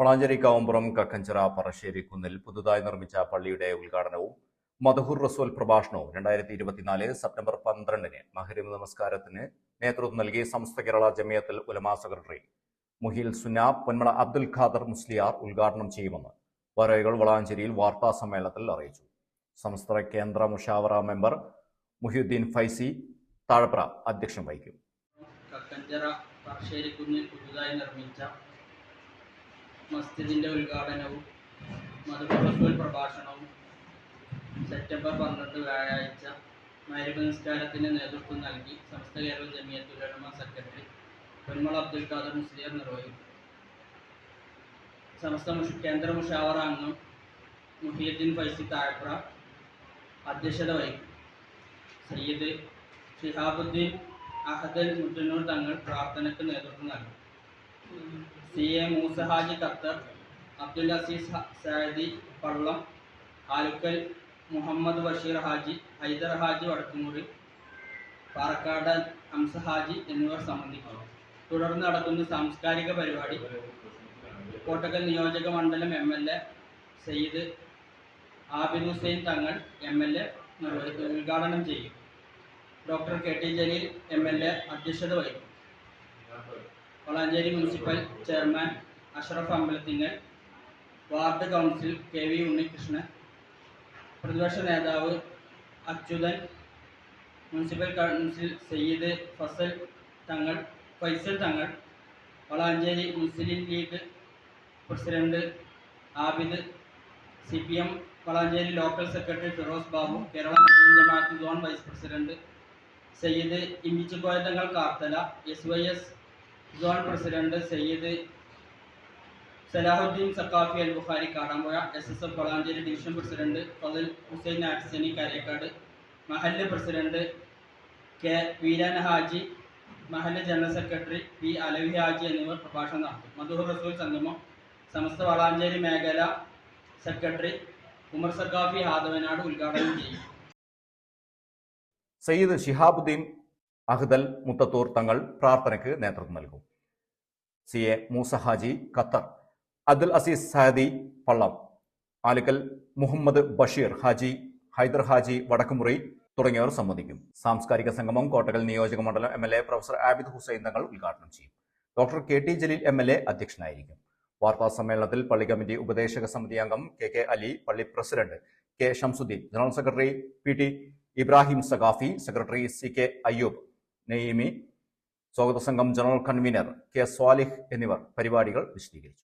വളാഞ്ചേരി കാവുംപുറം കക്കഞ്ചിറ പറശ്ശേരി കുന്നിൽ പുതുതായി നിർമ്മിച്ച പള്ളിയുടെ ഉദ്ഘാടനവും മധുഹുർ റസൂൽ പ്രഭാഷണവും രണ്ടായിരത്തി ഇരുപത്തിനാല് സെപ്റ്റംബർ പന്ത്രണ്ടിന് മഹരിമ നമസ്കാരത്തിന് നേതൃത്വം നൽകി സമസ്ത കേരള ജമിയത്തിൽ ഉലമാ സെക്രട്ടറി മുഹിൽ സുനാബ് പൊന്മള അബ്ദുൽ ഖാദർ മുസ്ലിയാർ ഉദ്ഘാടനം ചെയ്യുമെന്ന് വരവുകൾ വളാഞ്ചേരിയിൽ വാർത്താ സമ്മേളനത്തിൽ അറിയിച്ചു. സംസ്ഥാന കേന്ദ്ര മുഷാവറ മെമ്പർ മുഹിയുദ്ദീൻ ഫൈസി താഴപ്ര അധ്യക്ഷം വഹിക്കും. കക്കഞ്ചിറ പറശ്ശേരിക്കുന്നിൽ പുതുതായി നിർമ്മിച്ച മസ്ജിദിന്റെ ഉദ്ഘാടനവും മധുപ്രസൂൽ പ്രഭാഷണവും സെപ്റ്റംബർ പന്ത്രണ്ട് വ്യാഴാഴ്ച മൈരബ് നിസ്കാരത്തിന് നേതൃത്വം നൽകി സമസ്ത കേരള ജമിയത്തുലമ സെക്രട്ടറി പൊന്മള അബ്ദുൽ ഖാദർ മുസ്ലിയർ നിർവഹിക്കും. സമസ്ത മുഷ കേന്ദ്ര മുഷാവറ അംഗം മുഹിയുദ്ദീൻ ഫൈസി താഴ്പ്ര അധ്യക്ഷത വഹിക്കും. സയ്യിദ് ഷിഹാബുദ്ദീൻ അഹദൽ മുത്തന്നൂർ തങ്ങൾ പ്രാർത്ഥനയ്ക്ക് നേതൃത്വം നൽകും. C. A. Moosa Haji Qatar Abdul Aziz Saadi Pallam Alukkal Muhammad Basheer Haji Haidar Haji Vadakkumuri Parakkad Hamsa Haji എന്നിവർ സംബന്ധിക്കുന്നു തുടർന്ന് നടക്കുന്ന സാംസ്കാരിക പരിപാടി കോട്ടക്കൽ നിയോജക മണ്ഡലം M. L. A Sayyid Abid Hussain Thangal M. L. A ഉദ്ഘാടനം ചെയ്യും. Doctor K. T. Jaleel M. L. A അധ്യക്ഷത വഹിക്കും. Valanchery municipal chairman Ashraf Ambalathingal ward council K V Unnikrishnan പ്രതിപക്ഷ നേതാവ് Achuthan municipal council Sayyid Fazal Thangal Faisal Thangal Valanchery Muslim League president Abid C P M Valanchery local secretary Firoz Babu Kerala Muslim Jamaat zone vice president Sayyid Immichukoya Thangal Karthala S Y S zone president Sayyid Salahuddin Saqafi Al Bukhari Kadampuzha S S F Valanchery division president Fathil Hussain Ahsani Karekkad Mahallu president K Veeran Haji മഹല്ല് general secretary P Alavi Haji എന്നിവർ പ്രഭാഷണം നടത്തും. മധുഹർ റസൂൽ സംഗമം സമസ്ത വളാഞ്ചേരി മേഖല secretary Umar Saqafi ഹാദവനാട് ഉദ്ഘാടനം ചെയ്യും. സയ്യിദ് ഷിഹാബുദ്ദീൻ അഹ്ദൽ മുത്തത്തൂർ തങ്ങൾ പ്രാർത്ഥനയ്ക്ക് നേതൃത്വം നൽകും. C A Moosa Haji Qatar. Abdul Azeez Saadi Pallam. Alikkal Muhammad Basheer Haji Haider Haji Vadakkumuri തുടങ്ങിയവർ സംബന്ധിക്കും. സാംസ്കാരിക സംഗമം കോട്ടകൽ നിയോജക മണ്ഡലം M L A professor Abid Hussain Thangal ഉദ്ഘാടനം ചെയ്യും. Doctor K T Jaleel M L A അധ്യക്ഷനായിരിക്കും. വാർത്താ സമ്മേളനത്തിൽ പള്ളി കമ്മിറ്റി ഉപദേശക സമിതി അംഗം കെ കെ അലി പള്ളി president K Shamsuddin general secretary P T Ibrahim Saqafi secretary C K Ayyub Naimi സ്വാഗത സംഘം ജനറൽ കൺവീനർ കെ സ്വാലിഹ് എന്നിവർ പരിപാടികൾ വിശദീകരിച്ചു.